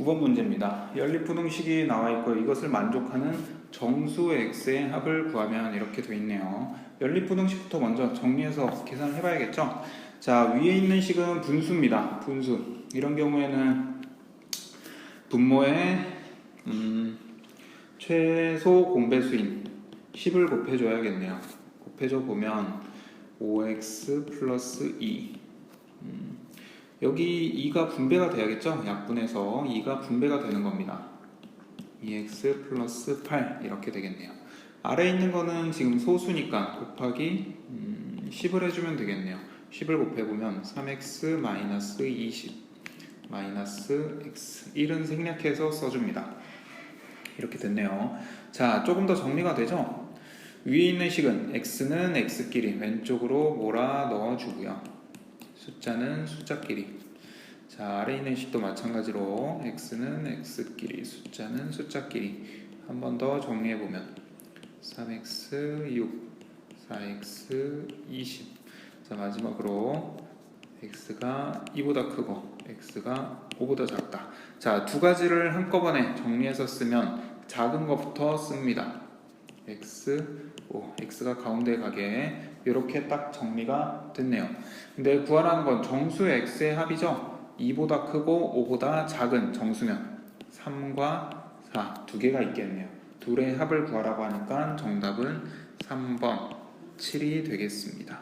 9번 문제입니다. 연립분홍식이 나와 있고 이것을 만족하는 정수 x의 합을 구하면 이렇게 되어 있네요. 연립분홍식부터 먼저 정리해서 계산을 해봐야겠죠. 자 위에 있는 식은 분수입니다. 분수 이런 경우에는 분모의 음, 최소 공배수인 10을 곱해줘야겠네요. 곱해줘 보면 5x 플러스 2 여기 2가 분배가 돼야겠죠? 약분해서 2가 분배가 되는 겁니다. 2x 플러스 8 이렇게 되겠네요. 아래 있는 거는 지금 소수니까 곱하기 음, 10을 해주면 되겠네요. 10을 곱해보면 3x 마이너스 20 마이너스 x 1은 생략해서 써줍니다. 이렇게 됐네요. 자, 조금 더 정리가 되죠? 위에 있는 식은 x는 x끼리 왼쪽으로 몰아 넣어주고요. 숫자는 숫자끼리. 자, 아래 있는 식도 마찬가지로 x는 x끼리, 숫자는 숫자끼리. 한 번 더 정리해 보면 3x 6, 4x 20. 자, 마지막으로 x가 2보다 크고 x가 5보다 작다. 자, 두 가지를 한꺼번에 정리해서 쓰면 작은 것부터 씁니다. x 5, x가 가운데 가게 이렇게 딱 정리가 됐네요. 근데 구하라는 건 정수 x의 합이죠. 2보다 크고 5보다 작은 정수면 3과 4 두 개가 있겠네요. 둘의 합을 구하라고 하니까 정답은 3번 7이 되겠습니다.